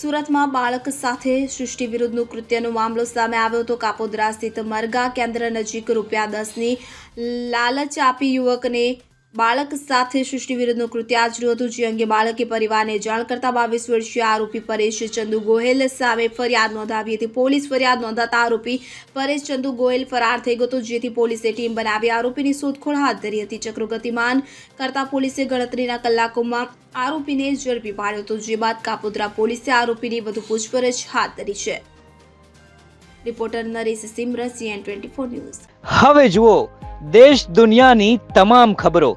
સુરતમાં બાળક સાથે સૃષ્ટિ વિરુદ્ધનું કૃત્યનો મામલો સામે આવ્યો હતો. કાપોદ્રા સ્થિત મરગા કેન્દ્ર નજીક રૂપિયા દસની લાલચ આપી યુવકને બાળક સાથે સૃષ્ટિ વિરુદ્ધનું કૃત્ય આચર્યું હતું. જે અંગે બાળકે પરિવારને જાણ કરતા બાવીસ વર્ષીય આરોપી પરેશ ચંદુ ગોહેલ સામે ફરિયાદ નોંધાવી હતી. પોલીસ ફરિયાદ નોંધાતા આરોપી પરેશ ચંદુ ગોહેલ ફરાર થઈ ગયો હતો, જેથી પોલીસે ટીમ બનાવી આરોપીની શોધખોળ હાથ ધરી હતી. ચક્રો ગતિમાન કરતા પોલીસે ગણતરીના કલાકોમાં આરોપીને ઝડપી પાડ્યો હતો, જે બાદ કાપોદ્રા પોલીસે આરોપીની વધુ પૂછપરછ હાથ ધરી છે. Reporter Naresh Simra CN twenty news. હવે જુઓ, દેશ દુનિયાની તમામ ખબરો.